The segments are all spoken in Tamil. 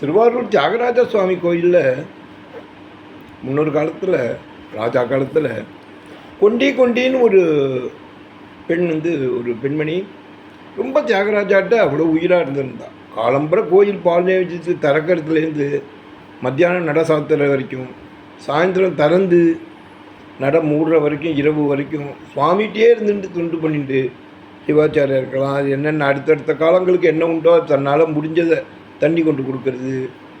திருவாரூர் தியாகராஜ சுவாமி கோயிலில் முன்னொரு காலத்தில் ராஜா காலத்தில் கொண்டி கொண்டின்னு ஒரு பெண் வந்து ஒரு பெண்மணி ரொம்ப தியாகராஜாட்ட அவ்வளோ உயிராக இருந்திருந்தா. காலம்புற கோயில் பால் வச்சு திறக்கிறதுலேருந்து மத்தியானம் நட சாத்துற வரைக்கும் சாயந்தரம் திறந்து நட மூடுற வரைக்கும் இரவு வரைக்கும் சுவாமிகிட்டே இருந்துட்டு துண்டு பண்ணிட்டு சிவாச்சாரியா இருக்கலாம். அது என்னென்ன அடுத்தடுத்த காலங்களுக்கு என்ன உண்டோ தன்னால் முடிஞ்சதை தண்ணி கொண்டு கொடுக்கறது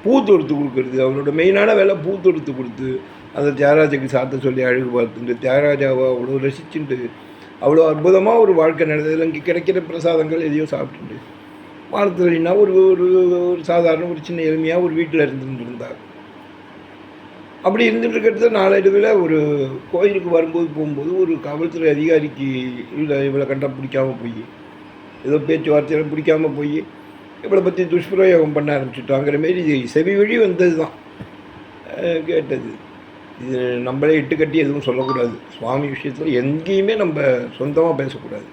பூ தொடுத்து கொடுக்கறது அவளோட மெயினான வேலை பூ தொடுத்து கொடுத்து அந்த தியாகராஜாக்கு சாத்த சொல்லி அழகு பார்த்துட்டு தியாகராஜாவை அவ்வளோ ரசிச்சுட்டு அவ்வளோ அற்புதமாக ஒரு வாழ்க்கை நடந்ததில் இங்கே கிடைக்கிற பிரசாதங்கள் எதையோ சாப்பிட்டுட்டு வாரத்துலனா ஒரு ஒரு ஒரு சாதாரண ஒரு சின்ன எளிமையாக ஒரு வீட்டில் இருந்துட்டு இருந்தார். அப்படி இருந்துட்டு இருக்கிறது நாளடைவில் ஒரு கோயிலுக்கு வரும்போது போகும்போது ஒரு காவல்துறை அதிகாரிக்கு இவ்வளோ இவளை கண்டா பிடிக்காம போய் ஏதோ பேச்சுவார்த்தையில் பிடிக்காம போய் இவளை பற்றி துஷ்பிரயோகம் பண்ண ஆரம்பிச்சுட்டாங்கிற மாரி இது செவி வழி வந்தது தான் கேட்டது. இது நம்மளே இட்டு கட்டி எதுவும் சொல்லக்கூடாது. சுவாமி விஷயத்தில் எங்கேயுமே நம்ம சொந்தமாக பேசக்கூடாது.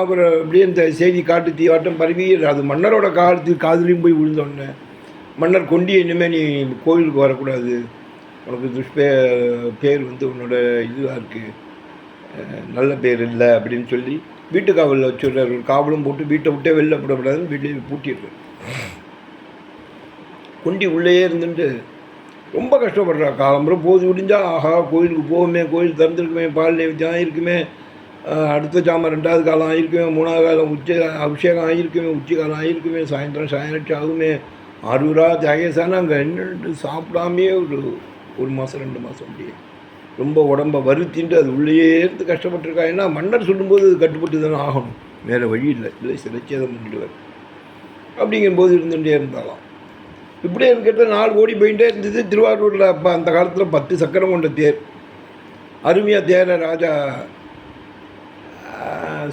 அப்புறம் அப்படியே இந்த செய்தி காட்டு தீவாட்டம் பரவி அது மன்னரோட காலத்தில் காதலையும் போய் விழுந்தோடனே மன்னர் கொண்டி இனிமேல் நீ கோவிலுக்கு வரக்கூடாது. உனக்கு துஷ்பே பேர் வந்து உன்னோட இதுவாக இருக்குது நல்ல பேர் இல்லை அப்படின்னு சொல்லி வீட்டு காவலில் வச்சுடுறாரு காவலும் போட்டு வீட்டை விட்டே வெளில போடக்கூடாதுன்னு வீட்டிலே பூட்டிடுறாரு குண்டி உள்ளேயே இருந்துட்டு ரொம்ப கஷ்டப்படுறா. காலம்புறம் போது முடிஞ்சால் ஆஹா கோயிலுக்கு போகுமே கோயில் திறந்துருக்குமே பால் நைவேத்தியம் ஆகிருக்குமே அடுத்த சாமம் ரெண்டாவது காலம் ஆகிருக்குமே மூணாவது காலம் உச்ச அபிஷேகம் ஆகிருக்குமே உச்சி காலம் ஆகிருக்குமே சாயந்தரம் சாயநட்சி ஆகுமே ஆரூரா தியாகேசான அங்கே என்னட்டு சாப்பிடாமையே ஒரு ஒரு மாதம் ரெண்டு மாதம் முடியும் ரொம்ப உடம்பை வருத்தின்ட்டு அது உள்ளேயே இருந்து கஷ்டப்பட்டிருக்கா. ஏன்னா மன்னர் சொல்லும்போது அது கட்டுப்பட்டு தானே ஆகணும். வேறு வழி இல்லை. இல்லை சிலச்சேதம் பண்ணிடுவார். அப்படிங்கும்போது இருந்துகிட்டே இருந்தாலாம். இப்படியே இருக்கிறத நாலு ஓடி போயிட்டே இருந்தது. திருவாரூரில் அப்போ அந்த காலத்தில் பத்து சக்கரம் கொண்ட தேர். அருமையாக தேர ராஜா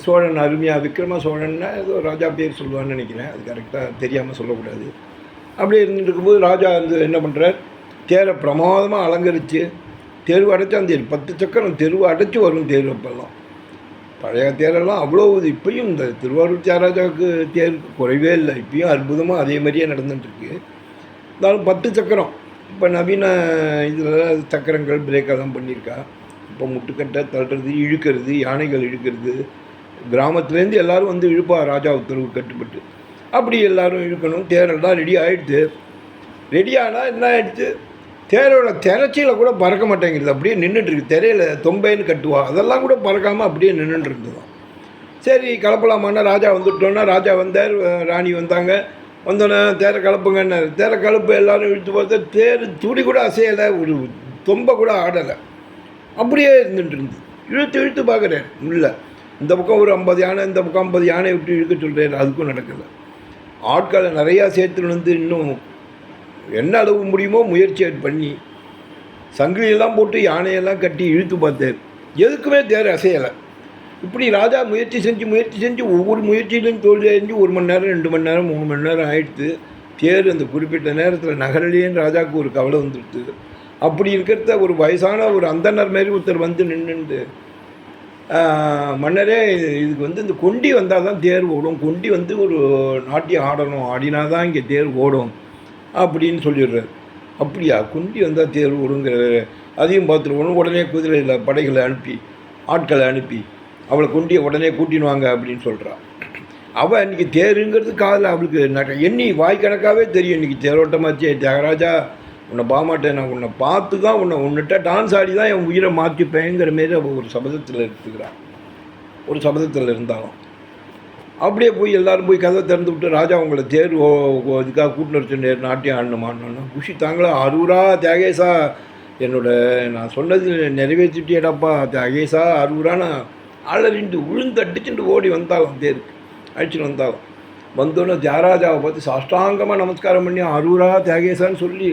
சோழன் அருமையாக விக்ரம சோழன்னா ஏதோ ராஜா பேர் சொல்லுவான்னு நினைக்கிறேன். அது கரெக்டாக தெரியாமல் சொல்லக்கூடாது. அப்படியே இருந்துட்டு இருக்கும்போது ராஜா வந்து என்ன பண்ணுறார் தேரை பிரமாதமாக அலங்கரித்து தெருவு அடைச்சான் தேர் பத்து சக்கரம் தெருவு அடைச்சி வரும் தேர் அப்பெல்லாம். பழைய தேரெல்லாம் அவ்வளோ இது. இப்பயும் இந்த திருவாரூர் தியாகராஜாவுக்கு தேர் குறைவே இல்லை. இப்பயும் அற்புதமாக அதே மாதிரியே நடந்துட்டுருக்கு. இருந்தாலும் பத்து சக்கரம். இப்போ நவீன இதில் சக்கரங்கள் பிரேக்கெல்லாம் பண்ணியிருக்கா. இப்போ முட்டுக்கட்டை தள்ளுறது இழுக்கிறது யானைகள் இழுக்கிறது. கிராமத்துலேருந்து எல்லாரும் வந்து இழுப்பா ராஜா உத்தரவு கட்டுப்பட்டு. அப்படி எல்லோரும் இழுக்கணும். தேரெல்லாம் ரெடி ஆகிடுது ரெடி ஆனால் என்ன ஆயிடுச்சு தேரோட திரைச்சியில கூட பறக்க மாட்டேங்கிறது அப்படியே நின்றுட்டு இருக்கு திரையில தொம்பைன்னு கட்டுவா. அதெல்லாம் கூட பறக்காமல் அப்படியே நின்றுட்டு இருந்ததும் சரி கலப்பலாமான்னா ராஜா வந்துட்டோன்னா ராஜா வந்தார் ராணி வந்தாங்க. வந்தோடனே தேரை கலப்புங்கன்னாரு தேரை கலப்பு எல்லாரும் இழுத்து பார்த்தா தேர் துடி கூட அசையலை ஒரு தொம்பை கூட ஆடலை. அப்படியே இருந்துட்டு இருந்து இழுத்து இழுத்து பார்க்குறேன் இல்லை இந்த பக்கம் ஒரு ஐம்பது யானை இந்த பக்கம் ஐம்பது யானை விட்டு இழுக்க சொல்கிறேன் அதுக்கும் நடக்கலை. ஆட்களை நிறையா சேர்த்துன்னு வந்து இன்னும் என்ன அளவு முடியுமோ முயற்சி பண்ணி சங்கிலியெல்லாம் போட்டு யானையெல்லாம் கட்டி இழுத்து பார்த்தேன். எதுக்குமே தேர் அசையலை. இப்படி ராஜா முயற்சி செஞ்சு முயற்சி செஞ்சு ஒவ்வொரு முயற்சியிலையும் தோல்வி அடைஞ்சு ஒரு மணி நேரம் ரெண்டு மணி நேரம் மூணு மணி நேரம் ஆயிடுத்து தேர் அந்த குறிப்பிட்ட நேரத்தில் நகரலேன்னு ராஜாவுக்கு ஒரு கவலை வந்துடுது அப்படி இருக்கிறத ஒரு வயசான ஒரு அந்தனர் மாரி ஒருத்தர் வந்து நின்றுண்டு மன்னரே இதுக்கு வந்து இந்த கொண்டி வந்தால் தான் தேர் ஓடும். கொண்டி வந்து ஒரு நாட்டியம் ஆடணும். ஆடினா தான் இங்கே தேர் ஓடும். அப்படின்னு சொல்லிடுறாரு அப்படியா? குந்தி வந்தால் தேர் விடுங்கிற அதையும் பார்த்துருவோம் உடனே குதிரையில் படைகளை அனுப்பி ஆட்களை அனுப்பி அவளை குண்டியை உடனே கூட்டின்னு வாங்க அப்படின்னு சொல்கிறான் அவள் இன்றைக்கி தேருங்கிறது காதில் அவளுக்கு நட- எண்ணி வாய்க்கணக்காகவே தெரியும். இன்றைக்கி தேரோட்டமாச்சே தியாகராஜா. உன்னை பாமாட்டேன் நான் உன்னை பார்த்து தான் உன்னை உன்னிட்ட டான்ஸ் ஆடி தான் என் உயிரை மாற்றிப்பேங்கிற மாரி அவள் ஒரு சபதத்தில் எடுத்துக்கிறான் ஒரு சபதத்தில் இருந்தாலும். அப்படியே போய் எல்லாரும் போய் கதை திறந்து விட்டு ராஜா உங்களை தேர் ஓ ஓ- இதுக்காக கூட்டினர் வர சொன்னார் நாட்டியம் ஆடணுமான்னு. குஷி தாங்களா? அரூரா தியாகேசா. என்னோட நான் சொன்னது நிறைவேற்றிட்டேடாப்பா தியாகேசா அரூரான்னு. அலறிண்டு உளுந்து அடிச்சுட்டு ஓடி வந்தாலும் தேருக்கு அடிச்சுட்டு வந்தாலும். வந்தோன்னே தியாகராஜாவை பார்த்து சாஷ்டாங்கமாக நமஸ்காரம் பண்ணி அரூரா தியாகேசான்னு சொல்லி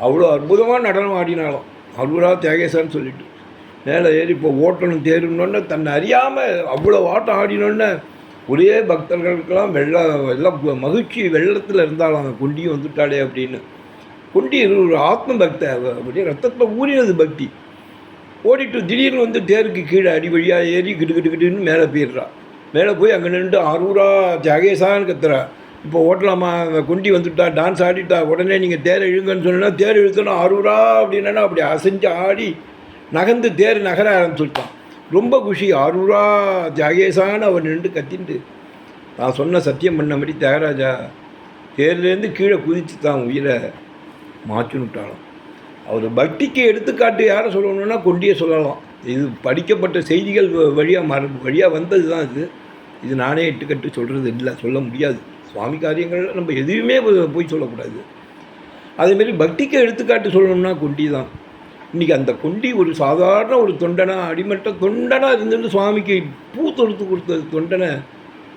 அவ்வளோ அற்புதமாக நடனம் ஆடினாலும் அரூரா தியாகேசான்னு சொல்லிட்டு. மேலே ஏறி இப்போ ஓட்டணும் தேருனோடனே தன்னை அறியாமல் அவ்வளோ ஆட்டம் ஆடினோடனே ஒரே பக்தர்களுக்கெல்லாம் வெள்ள எல்லாம் மகிழ்ச்சி வெள்ளத்தில் இருந்தாலும் அந்த கொண்டியும் வந்துட்டாளே அப்படின்னு. கொண்டி ஒரு ஆத்ம பக்த அப்படி அப்படியே ரத்தத்தில் ஊறினது பக்தி. ஓடிட்டு திடீர்னு வந்து தேருக்கு கீழே அடி வழியாக ஏறி கிட்டு கிட்டு கிட்டுன்னு மேலே போயிடுறா. மேலே போய் அங்கே நின்று அரூரா ஜாகேசான்னு கத்துறா. இப்போ ஓட்டலாமா? அந்த குண்டி வந்துட்டா டான்ஸ் ஆடிட்டா உடனே நீங்கள் தேர் இழுங்கன்னு சொன்னால் தேர் இழுத்தணும் ஆரூரா அப்படின்னா அப்படி அசைஞ்சு ஆடி நகர்ந்து தேர் நகர ஆரம்பிச்சுட்டான். ரொம்ப குஷி. ஆரூரா தியாகேசான்னு அவன் நின்று கத்திண்டு நான் சொன்ன சத்தியம் பண்ண மாதிரி தியாகராஜா தேர்லேருந்து கீழே குதித்து தான் உயிரை மாற்றினுட்டாலும் அவர் பக்திக்கு எடுத்துக்காட்டு யாரை சொல்லணும்னா கொண்டியே சொல்லலாம். இது படிக்கப்பட்ட செய்திகள் வழியாக மர வழியாக வந்தது தான் இது. இது நானே இட்டுக்கட்டு சொல்கிறது இல்லை சொல்ல முடியாது. சுவாமி காரியங்கள் நம்ம எதுவுமே போய் போய் சொல்லக்கூடாது. அதேமாரி பக்திக்கு எடுத்துக்காட்டு சொல்லணும்னா கொண்டி தான் இன்றைக்கி அந்த கொண்டி ஒரு சாதாரண ஒரு தொண்டனா அடிமட்ட தொண்டனாக இருந்துட்டு சுவாமிக்கு பூ தொடுத்து கொடுத்த தொண்டனை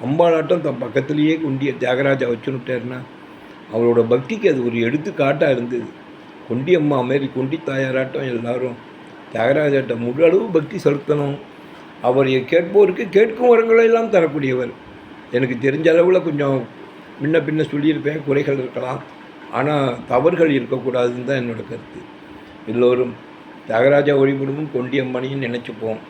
அம்பாளாட்டம் தன் பக்கத்துலேயே கொண்டிய தியாகராஜா வச்சுனுட்டார்னா அவரோட பக்திக்கு அது ஒரு எடுத்துக்காட்டாக இருந்தது. கொண்டி அம்மா மாரி கொண்டி தாயாராட்டம் எல்லாரும் தியாகராஜாட்ட முழு அளவு பக்தி செலுத்தணும். அவரை கேட்போருக்கு கேட்கும் வரங்களை எல்லாம் தரக்கூடியவர். எனக்கு தெரிஞ்ச அளவில் கொஞ்சம் முன்ன பின்ன சொல்லியிருப்பேன் குறைகள் இருக்கலாம். ஆனால் தவறுகள் இருக்கக்கூடாதுன்னு தான் என்னோட கருத்து. எல்லோரும் தியாகராஜா வழிபடவும் கொண்டியம்மனையும் நினச்சிப்போம்.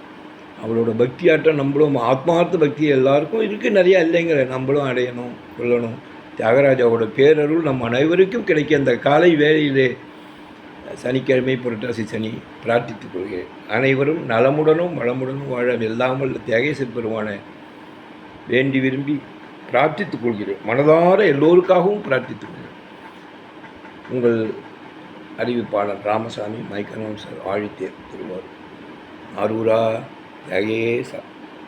அவளோட பக்தி ஆட்டம் நம்மளும் ஆத்மார்த்த பக்தி எல்லாருக்கும் இருக்குது நிறையா இல்லைங்கிற நம்மளும் அடையணும் கொள்ளணும். தியாகராஜாவோட பேரருள் நம் அனைவருக்கும் கிடைக்க அந்த காலை வேலையிலே சனிக்கிழமை புரட்டாசி சனி பிரார்த்தித்துக் கொள்கிறேன். அனைவரும் நலமுடனும் வளமுடனும் வாழ வெல்லாமல் தியாகேசர் பெருமான வேண்டி விரும்பி பிரார்த்தித்துக் கொள்கிறேன். மனதார எல்லோருக்காகவும் பிரார்த்தித்துக் கொள்கிறேன். உங்கள் அறிவிப்பாளர் ராமசாமி மைக்கனம் சார் ஆழித்தேர் திருவாரூர். ஆரூரா தியாகேசா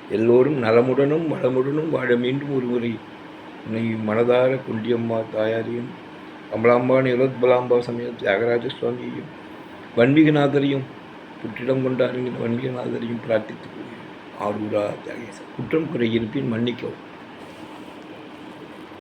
எல்லோரும் நலமுடனும் வளமுடனும் வாழ மீண்டும் ஒருமுறை உன்னை மனதார குண்டியம்மா தாயாரையும் கமலாம்பா நிரோத்பலாம்பா சமயம் தியாகராஜ சுவாமியையும் வன்மிகநாதரையும் புற்றிடம் கொண்ட அறிஞர் வன்மிகநாதரையும் பிரார்த்தித்துக் கொள்கிறேன். ஆரூரா தியாகேசன் குற்றம் குறை இருப்பின் மன்னிக்கவும்.